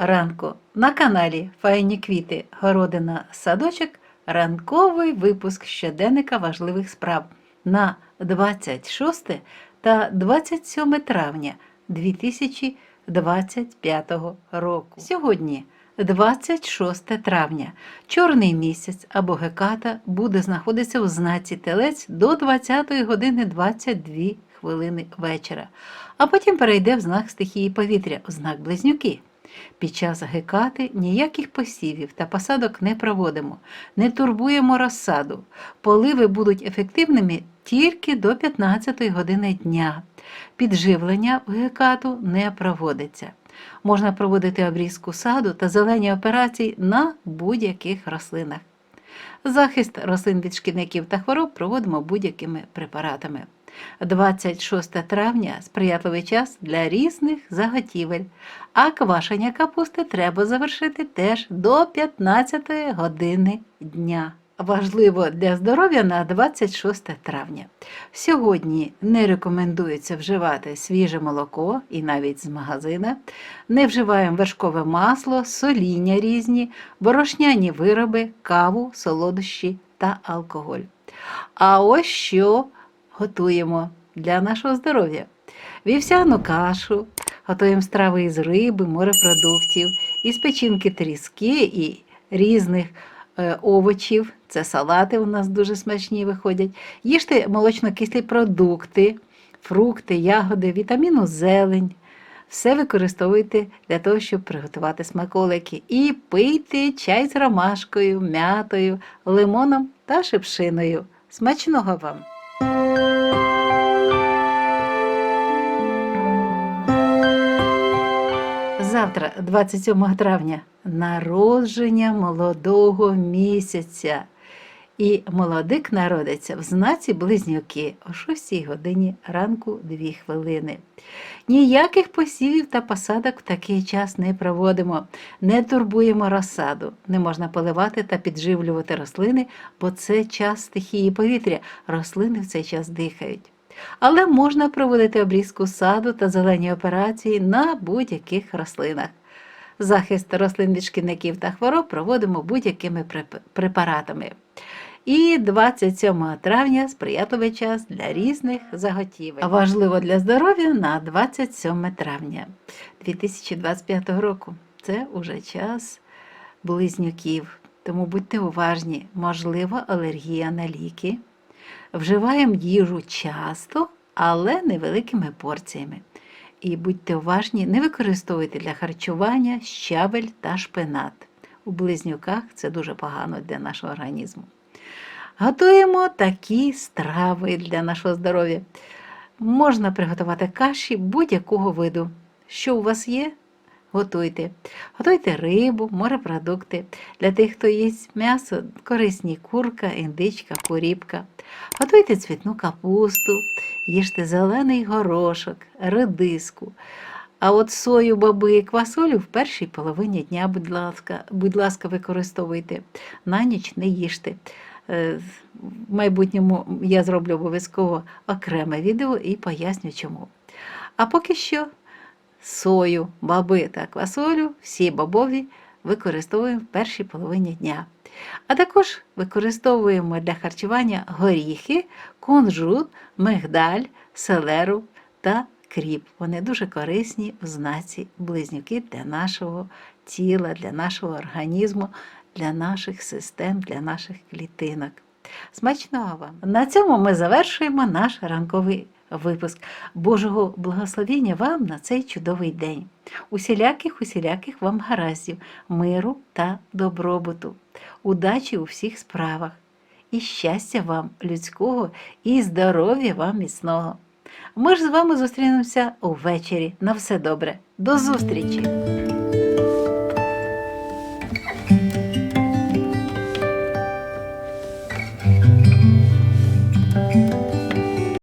ранку на каналі Файні квіти, городина, садочок, ранковий випуск щоденника важливих справ на 26 та 27 травня 2025 року. Сьогодні 26 травня. Чорний місяць або геката буде знаходитися у знаці телець до 20 години 22 хвилини вечора, а потім перейде в знак стихії повітря, у знак близнюки. Під час гекати ніяких посівів та посадок не проводимо, не турбуємо розсаду. Поливи будуть ефективними тільки до 15 години дня. Підживлення в гекату не проводиться. Можна проводити обрізку саду та зелені операції на будь-яких рослинах. Захист рослин від шкідників та хвороб проводимо будь-якими препаратами. 26 травня сприятливий час для різних заготівель, а квашення капусти треба завершити теж до 15 години дня. Важливо для здоров'я на 26 травня. Сьогодні не рекомендується вживати свіже молоко і навіть з магазина. Не вживаємо вершкове масло, соління різні, борошняні вироби, каву, солодощі та алкоголь. А ось що готуємо для нашого здоров'я. Вівсяну кашу, готуємо страви із риби, морепродуктів, із печінки тріски і різних е, овочів. Це салати у нас дуже смачні виходять. Їжте молочно-кислі продукти, фрукти, ягоди, вітаміну зелень. Все використовуйте для того, щоб приготувати смаколики. І пийте чай з ромашкою, м'ятою, лимоном та шипшиною. Смачного вам! Завтра, 27 травня, народження молодого місяця. І молодик народиться в знаці близнюки о 6 годині ранку 2 хвилини. Ніяких посівів та посадок в такий час не проводимо, не турбуємо розсаду, не можна поливати та підживлювати рослини, бо це час стихії повітря, рослини в цей час дихають. Але можна проводити обрізку саду та зелені операції на будь-яких рослинах. Захист рослин від шкідників та хвороб проводимо будь-якими препаратами. І 27 травня сприятливий час для різних заготівель. Важливо для здоров'я на 27 травня 2025 року. Це уже час близнюків. Тому будьте уважні, можлива алергія на ліки. Вживаємо їжу часто, але невеликими порціями. І будьте уважні, не використовуйте для харчування щавель та шпинат. У близнюках це дуже погано для нашого організму. Готуємо такі страви для нашого здоров'я. Можна приготувати каші будь-якого виду. Що у вас є? Готуйте. Готуйте рибу, морепродукти. Для тих, хто їсть м'ясо, корисні курка, індичка, куріпка. Готуйте цвітну капусту, їжте зелений горошок, редиску. А от сою, баби і квасолю в першій половині дня, будь ласка, будь ласка, використовуйте. На ніч не їжте. Е, В майбутньому я зроблю обов'язково окреме відео і поясню чому. А поки що сою, баби та квасолю, всі бобові використовуємо в першій половині дня. А також використовуємо для харчування горіхи, кунжут, мигдаль, селеру та кріп. Вони дуже корисні в знаці близнюки для нашого тіла, для нашого організму, для наших систем, для наших клітинок. Смачного вам! На цьому ми завершуємо наш ранковий випуск. Божого благословення вам на цей чудовий день. Усіляких, усіляких вам гараздів, миру та добробуту, удачі у всіх справах, і щастя вам людського, і здоров'я вам міцного. Ми ж з вами зустрінемося увечері. На все добре. До зустрічі!